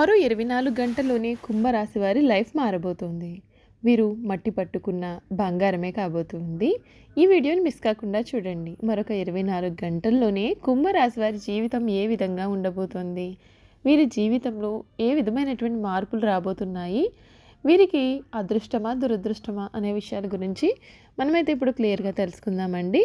మరో ఇరవై నాలుగు గంటల్లోనే కుంభరాశి వారి లైఫ్ మారబోతోంది. వీరు మట్టి పట్టుకున్న బంగారమే కాబోతుంది. ఈ వీడియోని మిస్ కాకుండా చూడండి. మరొక ఇరవై నాలుగు గంటల్లోనే కుంభరాశి వారి జీవితం ఏ విధంగా ఉండబోతోంది? వీరి జీవితంలో ఏ విధమైనటువంటి మార్పులు రాబోతున్నాయి? వీరికి అదృష్టమా దురదృష్టమా అనే విషయాల గురించి మనమైతే ఇప్పుడు క్లియర్గా తెలుసుకుందామండి.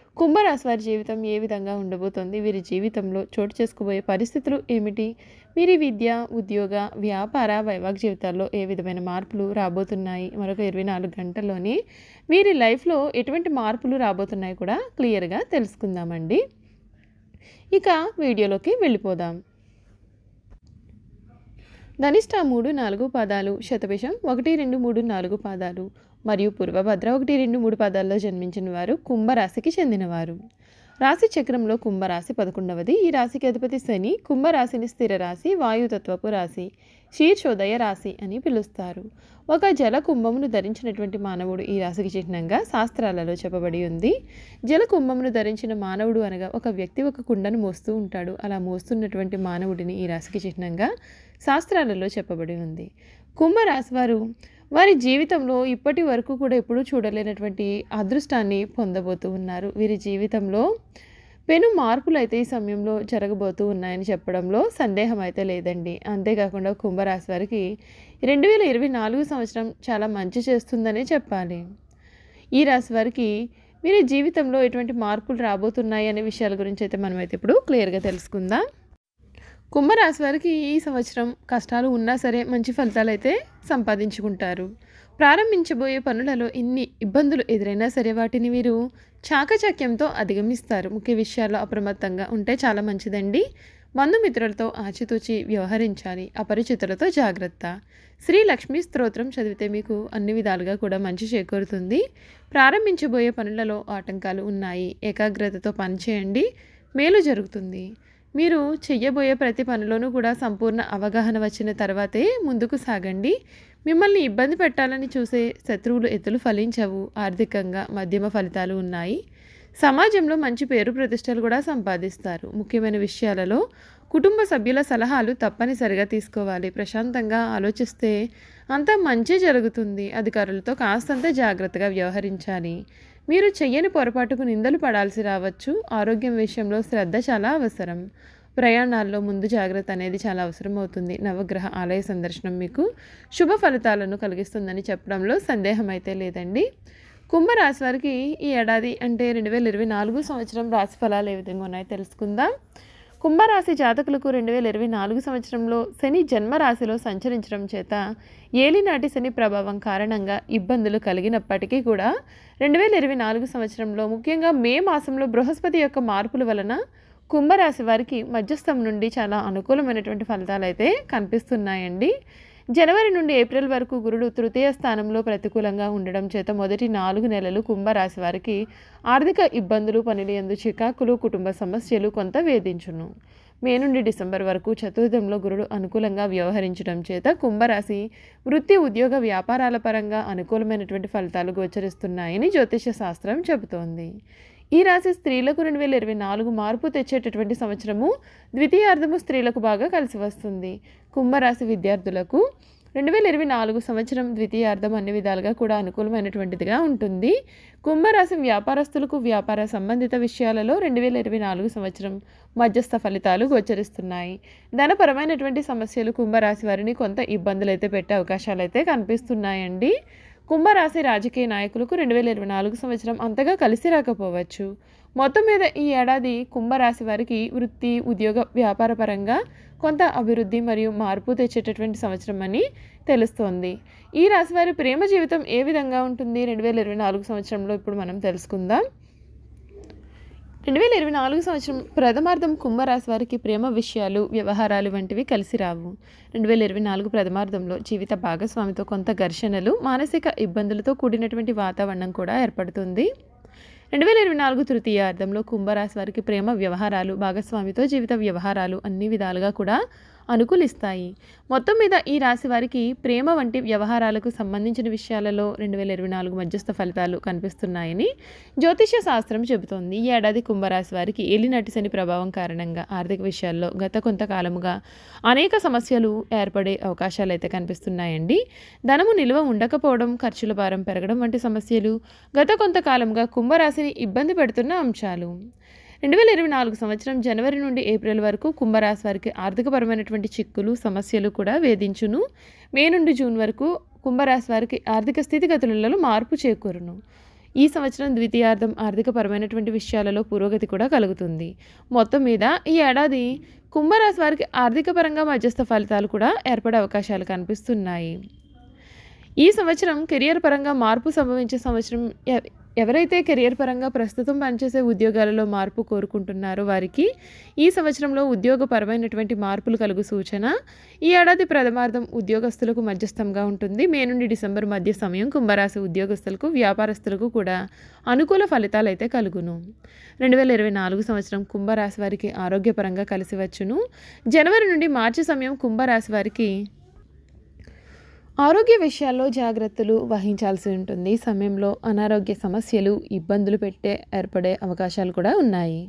కుంభరాశి వారి జీవితం ఏ విధంగా ఉండబోతోంది? వీరి జీవితంలో చోటు చేసుకోబోయే పరిస్థితులు ఏమిటి? వీరి విద్య ఉద్యోగ వ్యాపార వైవాహిక జీవితాల్లో ఏ విధమైన మార్పులు రాబోతున్నాయి? మరొక ఇరవై నాలుగు గంటల్లోనే వీరి లైఫ్లో ఎటువంటి మార్పులు రాబోతున్నాయి కూడా క్లియర్గా తెలుసుకుందామండి. ఇక వీడియోలోకి వెళ్ళిపోదాం. ధనిష్ట మూడు నాలుగు పాదాలు శతభిషం ఒకటి రెండు మూడు నాలుగు పాదాలు మరియు పూర్వభద్ర ఒకటి రెండు మూడు పాదాల్లో జన్మించిన వారు కుంభరాశికి చెందినవారు. రాశి చక్రంలో కుంభరాశి పదకొండవది. ఈ రాశికి అధిపతి శని కుంభరాశిని స్థిర రాశి వాయుతత్వపు రాశి శీర్షోదయ రాశి అని పిలుస్తారు. ఒక జల కుంభమును ధరించినటువంటి మానవుడు ఈ రాశికి చిహ్నంగా శాస్త్రాలలో చెప్పబడి ఉంది. జల కుంభమును ధరించిన మానవుడు అనగా ఒక వ్యక్తి ఒక కుండను మోస్తూ ఉంటాడు. అలా మోస్తున్నటువంటి మానవుడిని ఈ రాశికి చిహ్నంగా శాస్త్రాలలో చెప్పబడి ఉంది. కుంభరాశి వారు వారి జీవితంలో ఇప్పటి వరకు కూడా ఎప్పుడూ చూడలేనటువంటి అదృష్టాన్ని పొందబోతూ ఉన్నారు. వీరి జీవితంలో పెను మార్పులు అయితే ఈ సమయంలో జరగబోతూ ఉన్నాయని చెప్పడంలో సందేహం అయితే లేదండి. అంతేకాకుండా కుంభరాశి వారికి రెండు వేల ఇరవై నాలుగు సంవత్సరం చాలా మంచి చేస్తుందనే చెప్పాలి. ఈ రాశి వారికి వీరి జీవితంలో ఎటువంటి మార్పులు రాబోతున్నాయి అనే విషయాల గురించి అయితే మనమైతే ఇప్పుడు క్లియర్గా తెలుసుకుందాం. కుంభరాశి వారికి ఈ సంవత్సరం కష్టాలు ఉన్నా సరే మంచి ఫలితాలు అయితే సంపాదించుకుంటారు. ప్రారంభించబోయే పనులలో ఎన్ని ఇబ్బందులు ఎదురైనా సరే వాటిని వీరు చాకచక్యంతో అధిగమిస్తారు. ముఖ్య విషయాల్లో అప్రమత్తంగా ఉంటే చాలా మంచిదండి. బంధుమిత్రులతో ఆచితూచి వ్యవహరించాలి. అపరిచితులతో జాగ్రత్త. శ్రీ లక్ష్మీ స్తోత్రం చదివితే మీకు అన్ని విధాలుగా కూడా మంచి చేకూరుతుంది. ప్రారంభించబోయే పనులలో ఆటంకాలు ఉన్నాయి. ఏకాగ్రతతో పనిచేయండి. మేలు జరుగుతుంది. మీరు చెయ్యబోయే ప్రతి పనిలోనూ కూడా సంపూర్ణ అవగాహన వచ్చిన తర్వాతే ముందుకు సాగండి. మిమ్మల్ని ఇబ్బంది పెట్టాలని చూసే శత్రువులు ఎత్తులు ఫలించవు. ఆర్థికంగా మధ్యమ ఫలితాలు ఉన్నాయి. సమాజంలో మంచి పేరు ప్రతిష్టలు కూడా సంపాదిస్తారు. ముఖ్యమైన విషయాలలో కుటుంబ సభ్యుల సలహాలు తప్పనిసరిగా తీసుకోవాలి. ప్రశాంతంగా ఆలోచిస్తే అంతా మంచి జరుగుతుంది. అధికారులతో కాస్తంత జాగ్రత్తగా వ్యవహరించాలి. మీరు చెయ్యని పొరపాటుకు నిందలు పడాల్సి రావచ్చు. ఆరోగ్యం విషయంలో శ్రద్ధ చాలా అవసరం. ప్రయాణాల్లో ముందు జాగ్రత్త అనేది చాలా అవసరం అవుతుంది. నవగ్రహ ఆలయ సందర్శనం మీకు శుభ ఫలితాలను కలిగిస్తుందని చెప్పడంలో సందేహం అయితే లేదండి. కుంభరాశి వారికి ఈ ఏడాది అంటే రెండు వేల ఇరవై నాలుగు సంవత్సరం రాశి ఫలాలు ఏ విధంగా ఉన్నాయో తెలుసుకుందాం. కుంభరాశి జాతకులకు రెండు వేల ఇరవై నాలుగు సంవత్సరంలో శని జన్మరాశిలో సంచరించడం చేత ఏలినాటి శని ప్రభావం కారణంగా ఇబ్బందులు కలిగినప్పటికీ కూడా రెండు వేల ఇరవై నాలుగు సంవత్సరంలో ముఖ్యంగా మే మాసంలో బృహస్పతి యొక్క మార్పుల వలన కుంభరాశి వారికి మధ్యస్థం నుండి చాలా అనుకూలమైనటువంటి ఫలితాలు అయితే కనిపిస్తున్నాయండి. జనవరి నుండి ఏప్రిల్ వరకు గురుడు తృతీయ స్థానంలో ప్రతికూలంగా ఉండడం చేత మొదటి నాలుగు నెలలు కుంభరాశి వారికి ఆర్థిక ఇబ్బందులు పనులు ఎందు చికాకులు కుటుంబ సమస్యలు కొంత వేధించును. మే నుండి డిసెంబర్ వరకు చతుర్థంలో గురుడు అనుకూలంగా వ్యవహరించడం చేత కుంభరాశి వృత్తి ఉద్యోగ వ్యాపారాల పరంగా అనుకూలమైనటువంటి ఫలితాలు గోచరిస్తున్నాయని జ్యోతిష శాస్త్రం చెబుతోంది. ఈ రాశి స్త్రీలకు రెండు వేల ఇరవై నాలుగు మార్పు తెచ్చేటటువంటి సంవత్సరము ద్వితీయార్థము స్త్రీలకు బాగా కలిసి వస్తుంది. కుంభరాశి విద్యార్థులకు రెండు వేల ఇరవై నాలుగు సంవత్సరం ద్వితీయార్థం అన్ని విధాలుగా కూడా అనుకూలమైనటువంటిదిగా ఉంటుంది. కుంభరాశి వ్యాపారస్తులకు వ్యాపార సంబంధిత విషయాలలో రెండు వేల ఇరవై నాలుగు సంవత్సరం మధ్యస్థ ఫలితాలు గోచరిస్తున్నాయి. ధనపరమైనటువంటి సమస్యలు కుంభరాశి వారిని కొంత ఇబ్బందులు అయితే పెట్టే అవకాశాలు అయితే కనిపిస్తున్నాయండి. కుంభరాశి రాజకీయ నాయకులకు రెండు వేల ఇరవై నాలుగు సంవత్సరం అంతగా కలిసి రాకపోవచ్చు. మొత్తం మీద ఈ ఏడాది కుంభరాశి వారికి వృత్తి ఉద్యోగ వ్యాపార పరంగా కొంత అభివృద్ధి మరియు మార్పు తెచ్చేటటువంటి సంవత్సరం అని తెలుస్తోంది. ఈ రాశి వారి ప్రేమ జీవితం ఏ విధంగా ఉంటుంది? రెండు వేల ఇరవై నాలుగు సంవత్సరంలో ఇప్పుడు మనం తెలుసుకుందాం. రెండు వేల ఇరవై నాలుగు సంవత్సరం ప్రథమార్థం కుంభరాశి వారికి ప్రేమ విషయాలు వ్యవహారాలు వంటివి కలిసి రావు. రెండు వేల ఇరవై నాలుగు ప్రథమార్థంలో జీవిత భాగస్వామితో కొంత ఘర్షణలు మానసిక ఇబ్బందులతో కూడినటువంటి వాతావరణం కూడా ఏర్పడుతుంది. రెండు వేల ఇరవై నాలుగు తృతీయార్థంలో కుంభరాశి వారికి ప్రేమ వ్యవహారాలు భాగస్వామితో జీవిత వ్యవహారాలు అన్ని విధాలుగా కూడా అనుకూలిస్తాయి. మొత్తం మీద ఈ రాశి వారికి ప్రేమ వంటి వ్యవహారాలకు సంబంధించిన విషయాలలో రెండు వేల ఇరవై నాలుగు మధ్యస్థ ఫలితాలు కనిపిస్తున్నాయని జ్యోతిష్య శాస్త్రం చెబుతోంది. ఈ ఏడాది కుంభరాశి వారికి ఎలినటిసని శని ప్రభావం కారణంగా ఆర్థిక విషయాల్లో గత కొంతకాలముగా అనేక సమస్యలు ఏర్పడే అవకాశాలు అయితే కనిపిస్తున్నాయండి. ధనము నిల్వ ఉండకపోవడం ఖర్చుల భారం పెరగడం వంటి సమస్యలు గత కొంతకాలంగా కుంభరాశిని ఇబ్బంది పెడుతున్న అంశాలు. రెండు వేల ఇరవై నాలుగు సంవత్సరం జనవరి నుండి ఏప్రిల్ వరకు కుంభరాశి వారికి ఆర్థికపరమైనటువంటి చిక్కులు సమస్యలు కూడా వేధించును. మే నుండి జూన్ వరకు కుంభరాశి వారికి ఆర్థిక స్థితిగతులలో మార్పు చేకూరును. ఈ సంవత్సరం ద్వితీయార్థం ఆర్థికపరమైనటువంటి విషయాలలో పురోగతి కూడా కలుగుతుంది. మొత్తం మీద ఈ ఏడాది కుంభరాశి వారికి ఆర్థికపరంగా మధ్యస్థ ఫలితాలు కూడా ఏర్పడే అవకాశాలు కనిపిస్తున్నాయి. ఈ సంవత్సరం కెరియర్ పరంగా మార్పు సంభవించే సంవత్సరం ఎ- ఎవరైతే కెరియర్ పరంగా ప్రస్తుతం పనిచేసే ఉద్యోగాలలో మార్పు కోరుకుంటున్నారో వారికి ఈ సంవత్సరంలో ఉద్యోగపరమైనటువంటి మార్పులు కలుగు సూచన. ఈ ఏడాది ప్రథమార్థం ఉద్యోగస్తులకు మధ్యస్థంగా ఉంటుంది. మే నుండి డిసెంబర్ మధ్య సమయం కుంభరాశి ఉద్యోగస్తులకు వ్యాపారస్తులకు కూడా అనుకూల ఫలితాలు అయితే కలుగును. రెండు వేల ఇరవై నాలుగు సంవత్సరం కుంభరాశి వారికి ఆరోగ్యపరంగా కలిసి వచ్చును. జనవరి నుండి మార్చి సమయం కుంభరాశి వారికి ఆరోగ్య విషయాల్లో జాగ్రత్తలు వహించాల్సి ఉంటుంది. సమయంలో అనారోగ్య సమస్యలు ఇబ్బందులు పెట్టే ఏర్పడే అవకాశాలు కూడా ఉన్నాయి.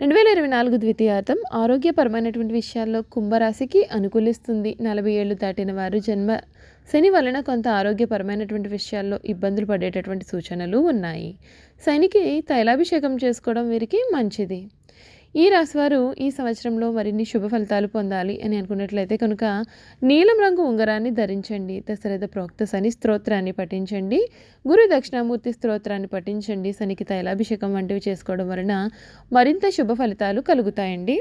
రెండు వేల ఇరవై నాలుగు ద్వితీయార్థం ఆరోగ్యపరమైనటువంటి విషయాల్లో కుంభరాశికి అనుకూలిస్తుంది. నలభై ఏళ్ళు దాటిన వారు జన్మ శని వలన కొంత ఆరోగ్యపరమైనటువంటి విషయాల్లో ఇబ్బందులు పడేటటువంటి సూచనలు ఉన్నాయి. శనికి తైలాభిషేకం చేసుకోవడం వీరికి మంచిది. ఈ రాశివారు ఈ సంవత్సరంలో మరిన్ని శుభ ఫలితాలు పొందాలి అని అనుకున్నట్లయితే కనుక నీలం రంగు ఉంగరాన్ని ధరించండి. దశరథ ప్రోక్త శని స్తోత్రాన్ని పఠించండి. గురు దక్షిణామూర్తి స్తోత్రాన్ని పఠించండి. శనికి తైలాభిషేకం వంటివి చేసుకోవడం వలన మరింత శుభ ఫలితాలు కలుగుతాయండి.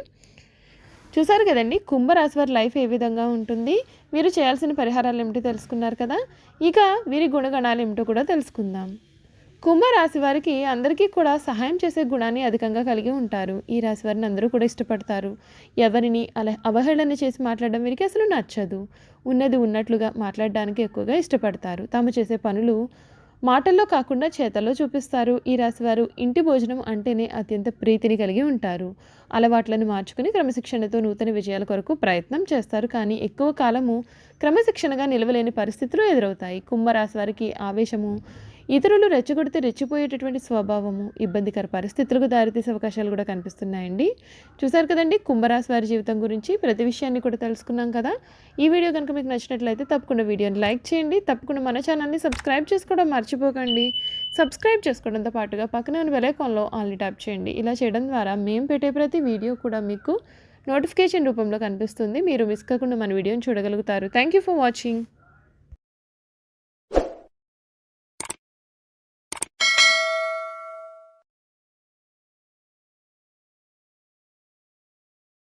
చూసారు కదండి? కుంభరాశి వారి లైఫ్ ఏ విధంగా ఉంటుంది? మీరు చేయాల్సిన పరిహారాలు ఏమిటో తెలుసుకున్నారు కదా? ఇక వీరి గుణగణాలు ఏమిటో కూడా తెలుసుకుందాం. కుంభరాశి వారికి అందరికీ కూడా సహాయం చేసే గుణాన్ని అధికంగా కలిగి ఉంటారు. ఈ రాశి వారిని అందరూ కూడా ఇష్టపడతారు. ఎవరిని అలా అవహేళన చేసి మాట్లాడడం వీరికి అసలు నచ్చదు. ఉన్నది ఉన్నట్లుగా మాట్లాడడానికి ఎక్కువగా ఇష్టపడతారు. తాము చేసే పనులు మాటల్లో కాకుండా చేతల్లో చూపిస్తారు. ఈ రాశివారు ఇంటి భోజనం అంటేనే అత్యంత ప్రీతిని కలిగి ఉంటారు. అలవాట్లను మార్చుకుని క్రమశిక్షణతో నూతన విజయాల కొరకు ప్రయత్నం చేస్తారు. కానీ ఎక్కువ కాలము క్రమశిక్షణగా నిలవలేని పరిస్థితులు ఎదురవుతాయి. కుంభరాశి వారికి ఆవేశము ఇతరులు రెచ్చగొడితే రెచ్చిపోయేటటువంటి స్వభావము ఇబ్బందికర పరిస్థితులకు దారితీసే అవకాశాలు కూడా కనిపిస్తున్నాయండి. చూసారు కదండి కుంభరాశి వారి జీవితం గురించి ప్రతి విషయాన్ని కూడా తెలుసుకున్నాం కదా. ఈ వీడియో కనుక మీకు నచ్చినట్లయితే తప్పకుండా వీడియోని లైక్ చేయండి. తప్పకుండా మన ఛానల్ని సబ్స్క్రైబ్ చేసుకోవడం మర్చిపోకండి. సబ్స్క్రైబ్ చేసుకోవడంతో పాటుగా పక్కనే ఉన్న బెలైకాన్లో ఆల్ని ట్యాప్ చేయండి. ఇలా చేయడం ద్వారా మేము పెట్టే ప్రతి వీడియో కూడా మీకు నోటిఫికేషన్ రూపంలో కనిపిస్తుంది. మీరు మిస్ కాకుండా మన వీడియోని చూడగలుగుతారు. Thank you for watching.